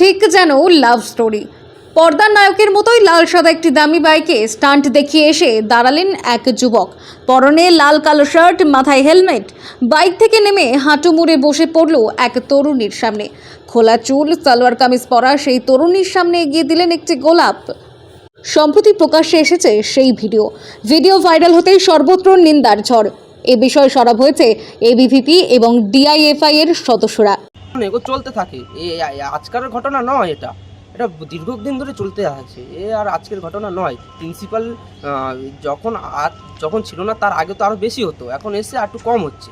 ঠিক যেন love story পর্দার নায়কের মতোই লাল সাদা একটি দামি বাইকে স্টান্ট দেখিয়ে এসে দাঁড়ালেন এক যুবক। পরনে লাল কালো শার্ট মাথায় হেলমেট বাইক থেকে নেমে হাঁটু মুড়ে বসে পড়ল এক তরুণীর সামনে। খোলা চুল, সালোয়ার কামিজ পরা সেই তরুণীর সামনে এগিয়ে দিলেন একটি গোলাপ। সম্প্রতি প্রকাশ্যে এসেছে সেই ভিডিও। ভিডিও ভাইরাল হতেই সর্বত্র নিন্দার ঝড়। এ বিষয়ে সরব হয়েছে এবিভিপি এবং ডিআইএফআই এর সদস্যরা। মানে এগো চলতে থাকে। এ আজকালের ঘটনা নয় এটা। এটা দীর্ঘদিন ধরে চলতে আছে। এ আর আজকের ঘটনা নয়। প্রিন্সিপাল যখন আর যখন ছিল না, তার আগে তো আরও বেশি হতো। এখন এসে আর একটু কম হচ্ছে।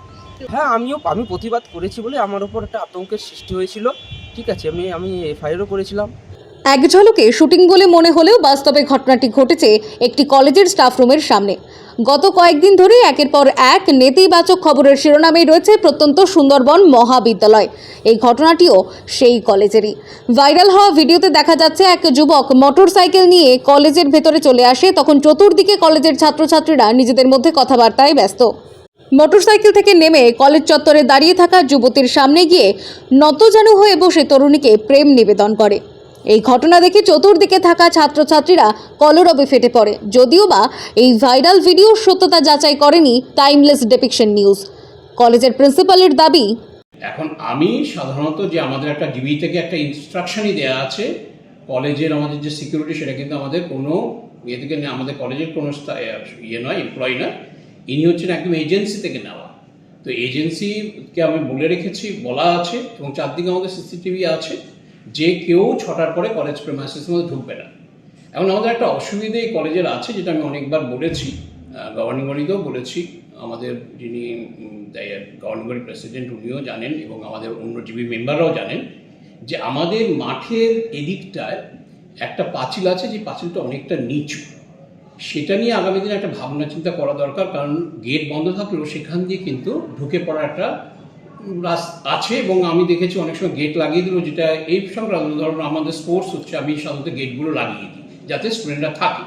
হ্যাঁ আমিও, আমি প্রতিবাদ করেছি বলে আমার ওপর একটা আতঙ্কের সৃষ্টি হয়েছিল। ঠিক আছে, আমি আমি এফআইআরও করেছিলাম। এক ঝলকে শুটিং বলে মনে হলেও বাস্তবে ঘটনাটি ঘটেছে একটি কলেজের স্টাফ রুমের সামনে। গত কয়েকদিন ধরে একের পর এক নেতিবাচক খবরের শিরোনামেই রয়েছে প্রত্যন্ত সুন্দরবন মহাবিদ্যালয়। এই ঘটনাটিও সেই কলেজেরই। ভাইরাল হওয়া ভিডিওতে দেখা যাচ্ছে এক যুবক মোটরসাইকেল নিয়ে কলেজের ভেতরে চলে আসে, তখন চতুর্দিকে কলেজের ছাত্রছাত্রীরা নিজেদের মধ্যে কথাবার্তায় ব্যস্ত। মোটরসাইকেল থেকে নেমে কলেজ চত্বরে দাঁড়িয়ে থাকা যুবতীর সামনে গিয়ে নতজানু হয়ে বসে তরুণীকে প্রেম নিবেদন করে। এই ঘটনা দেখে চতুর্দিকে থাকা ছাত্রছাত্রীরা কলরবে ফেটে পড়ে। যদিও বা এই ভাইরাল ভিডিওর সত্যতা যাচাই করেনি টাইমলেস ডেপিকশন নিউজ। কলেজের প্রিন্সিপালের দাবি, এখন আমি সাধারণত যে আমাদের একটা ডিবি থেকে একটা ইনস্ট্রাকশনই দেওয়া আছে, কলেজের আমাদের যে সিকিউরিটি সেটা কিন্তু আমাদের কোনো ইয়ে থেকে আমাদের কলেজের কোনো ইয়ে নয় এমপ্লয়ি নয়, ইনি হচ্ছেন একদম এজেন্সি থেকে নেওয়া। তো এজেন্সিকে আমি বলে রেখেছি, বলা আছে এবং চারদিকে আমাদের সিসিটিভি আছে। যে কেউ ছটার পরে কলেজ প্রেমাইসিসের মধ্যে ঢুকবে না। এখন আমাদের একটা অসুবিধে এই কলেজের আছে, যেটা আমি অনেকবার বলেছি গভর্নিং বডিতেও বলেছি। আমাদের যিনি গভর্নিং বডি প্রেসিডেন্ট উনিও জানেন এবং আমাদের অন্য জিবি মেম্বাররাও জানেন যে আমাদের মাঠের এদিকটায় একটা পাঁচিল আছে, যে পাঁচিলটা অনেকটা নিচু। সেটা নিয়ে আগামী দিনে একটা ভাবনা চিন্তা করা দরকার, কারণ গেট বন্ধ থাকলেও সেখান দিয়ে কিন্তু ঢুকে পড়ার একটা আছে এবং আমি দেখেছি অনেক সময় গেট লাগিয়ে দিল, যেটা এই সংক্রান্ত ধরুন আমাদের স্পোর্টস হচ্ছে, আমি সাধারণত গেটগুলো লাগিয়ে দিই, যাতে স্টুডেন্টরা থাকে।